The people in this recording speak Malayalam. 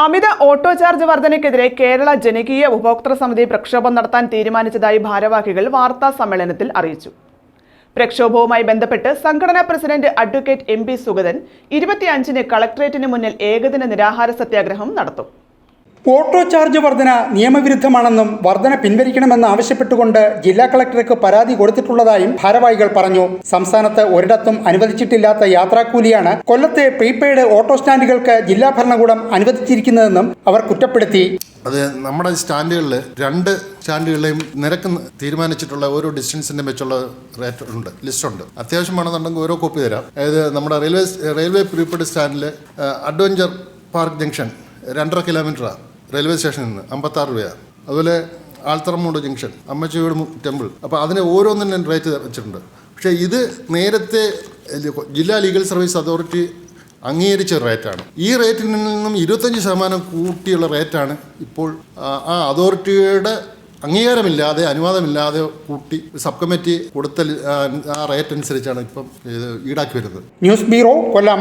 അമിത ഓട്ടോ ചാർജ് വർധനയ്ക്കെതിരെ കേരള ജനകീയ ഉപഭോക്തൃ സമിതി പ്രക്ഷോഭം നടത്താൻ തീരുമാനിച്ചതായി ഭാരവാഹികൾ വാർത്താ സമ്മേളനത്തിൽ അറിയിച്ചു. പ്രക്ഷോഭവുമായി ബന്ധപ്പെട്ട് സംഘടനാ president advocate M P Sugathan ഇരുപത്തിയഞ്ചിന് കളക്ട്രേറ്റിന് മുന്നിൽ ഏകദിന നിരാഹാര സത്യാഗ്രഹം നടത്തും. ഓട്ടോ ചാർജ് വർധന നിയമവിരുദ്ധമാണെന്നും വർധന പിൻവലിക്കണമെന്ന് ആവശ്യപ്പെട്ടുകൊണ്ട് ജില്ലാ കളക്ടർക്ക് പരാതി കൊടുത്തിട്ടുള്ളതായും ഭാരവാഹികൾ പറഞ്ഞു. സംസ്ഥാനത്ത് ഒരിടത്തും അനുവദിച്ചിട്ടില്ലാത്ത യാത്രാക്കൂലിയാണ് കൊല്ലത്തെ പ്രീപെയ്ഡ് ഓട്ടോ സ്റ്റാൻഡുകൾക്ക് ജില്ലാ ഭരണകൂടം അനുവദിച്ചിരിക്കുന്നതെന്നും അവർ കുറ്റപ്പെടുത്തി. അത് നമ്മുടെ സ്റ്റാൻഡുകളിൽ രണ്ട് സ്റ്റാൻഡുകളിലെയും നിരക്ക് തീരുമാനിച്ചിട്ടുള്ള ഓരോ ഡിസ്റ്റൻസിന്റെ വെച്ചുള്ള റേറ്റ് ഉണ്ട് ലിസ്റ്റ് ഉണ്ട്. അത്യാവശ്യം വേണമെന്നുണ്ടെങ്കിൽ ഓരോ കോപ്പി തരാം. അതായത് നമ്മുടെ റെയിൽവേ റെയിൽവേ പ്രീപെയ്ഡ് സ്റ്റാൻഡിൽ അഡ്വഞ്ചർ പാർക്ക് ജംഗ്ഷൻ രണ്ടര കിലോമീറ്ററാണ് റെയിൽവേ സ്റ്റേഷനിൽ നിന്ന് അമ്പത്താറ് രൂപയാണ്. അതുപോലെ ആൽത്തറമൂട് ജംഗ്ഷൻ അമ്മച്ചിയോട് ടെമ്പിൾ. അപ്പോൾ അതിന് ഓരോന്നിനും റേറ്റ് വെച്ചിട്ടുണ്ട്. പക്ഷേ ഇത് നേരത്തെ ജില്ലാ ലീഗൽ സർവീസ് അതോറിറ്റി അംഗീകരിച്ച റേറ്റാണ്. ഈ റേറ്റിൽ നിന്നും ഇരുപത്തഞ്ച് ശതമാനം കൂട്ടിയുള്ള റേറ്റാണ് ഇപ്പോൾ ആ അതോറിറ്റിയുടെ അംഗീകാരമില്ലാതെ അനുവാദമില്ലാതെ കൂട്ടി സബ് കമ്മിറ്റി കൊടുത്ത ആ റേറ്റ് അനുസരിച്ചാണ് ഇപ്പം ഇത് ഈടാക്കി വരുന്നത്. News bureau Kollam.